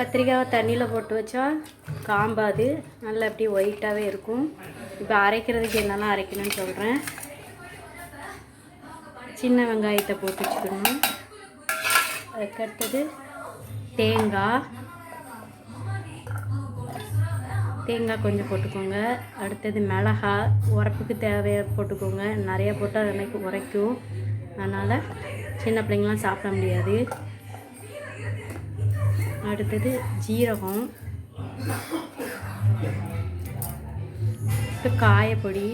கத்திரிக்காவை தண்ணியில் போட்டு வச்சா காம்பாது. நல்லா அப்படியே ஒயிட்டாகவே இருக்கும். இப்போ அரைக்கிறதுக்கு என்னெல்லாம் அரைக்கணும்னு சொல்கிறேன் சின்ன வெங்காயத்தை போட்டு வச்சுக்கணும். அதுக்கடுத்தது தேங்காய். தேங்காய் கொஞ்சம் போட்டுக்கோங்க. அடுத்தது மிளகா உரப்புக்கு தேவையாக போட்டுக்கோங்க. நிறையா போட்டால் எனக்கு உரைக்கும். அதனால் சின்ன பிள்ளைங்களாம் சாப்பிட முடியாது. அடுத்தது ஜீரகம். இப்போ காயப்பொடி.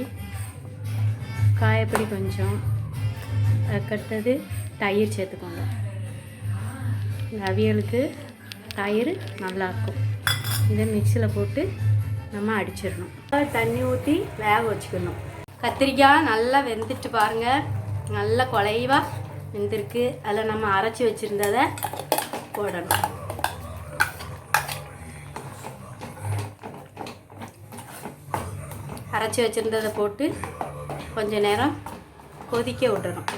காயப்பொடி கொஞ்சம். அதுக்கடுத்தது தயிர் சேர்த்துக்கோங்க. அவியலுக்கு தயிர் நல்லாயிருக்கும் இதை மிக்சியில் போட்டு நம்ம அடிச்சிடணும். தண்ணி ஊற்றி வேக வச்சுக்கணும். கத்திரிக்காய் நல்லா வெந்துட்டு பாருங்கள் நல்லா குலைவாக வெந்திருக்கு. அதில் நம்ம அரைச்சி வச்சுருந்ததை போடணும். அரைச்சி வச்சுருந்ததை போட்டு கொஞ்ச நேரம் கொதிக்க விடணும்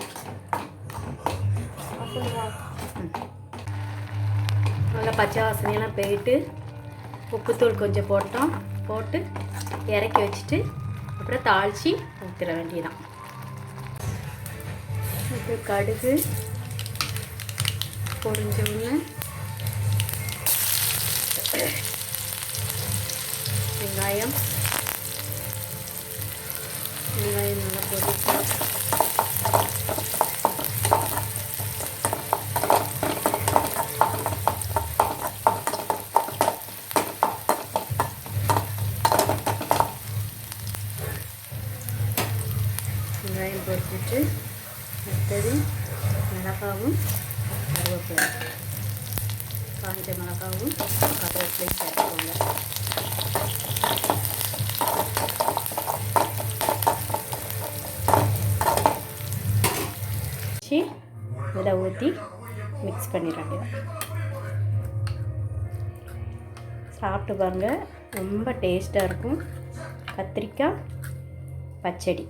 நல்லா பச்சை வாசனையெல்லாம் போயிட்டு உப்புத்தூள் கொஞ்சம் போட்டோம். போட்டு இறக்கி வச்சுட்டு அப்புறம் தாளித்து ஊற்றிட வேண்டியதான் இது கடுகு பொறிஞ்ச ஒன்று வெங்காயம் வெங்காயம் நல்லா பொரிச்சு வெங்காயம் பொரிச்சிட்டு அடுத்தது மிளகாவும் கருவேப்பிலை காஞ்ச மிளகாவும் கருவேப்பிலை சேர்த்துக்கோங்க வச்சு இதில் ஊற்றி மிக்ஸ் பண்ணிட சாப்பிட்டு பாருங்கள் ரொம்ப டேஸ்ட்டாக இருக்கும். கத்திரிக்காய் பச்சடி.